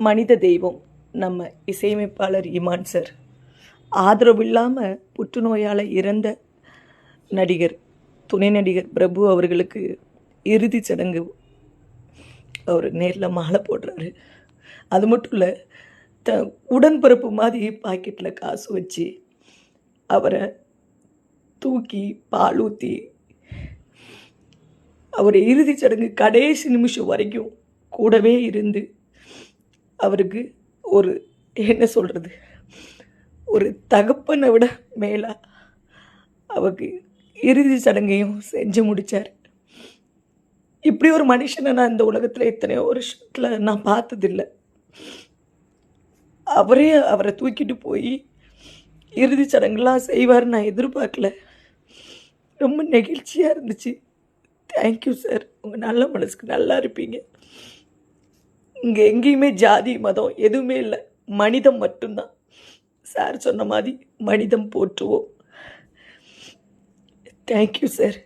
மனித தெய்வம் நம்ம இசையமைப்பாளர் இமான் சார். ஆதரவு இல்லாமல் புற்றுநோயால் இறந்த நடிகர் துணை நடிகர் பிரபு அவர்களுக்கு இறுதிச் சடங்கு அவர் நேரில் மாலை போடுறாரு. அது மட்டும் இல்லை த உடன்பிறப்பு மாதிரி பாக்கெட்டில் காசு வச்சு அவரை தூக்கி பால் ஊற்றி அவர் இறுதிச் சடங்கு கடைசி நிமிஷம் வரைக்கும் கூடவே இருந்து அவருக்கு ஒரு என்ன சொல்கிறது ஒரு தகப்பனை விட மேலா அவருக்கு இறுதி சடங்கையும் செஞ்சு முடித்தார் இப்படி ஒரு மனுஷனை நான் இந்த உலகத்தில் எத்தனையோ வருஷத்தில் நான் பார்த்ததில்லை. அவரே அவரை தூக்கிட்டு போய் இறுதி சடங்குலாம் செய்வார் நான் எதிர்பார்க்கல. ரொம்ப நெகிழ்ச்சியாக இருந்துச்சு. தேங்க்யூ சார் உங்கள் நல்ல மனசுக்கு நல்லா இருப்பீங்க. இங்கே எங்கேயுமே ஜாதி மதம் எதுவுமே இல்லை. மனிதம் மட்டும்தான். சார் சொன்ன மாதிரி மனிதம் போற்றுவோம். Thank you sir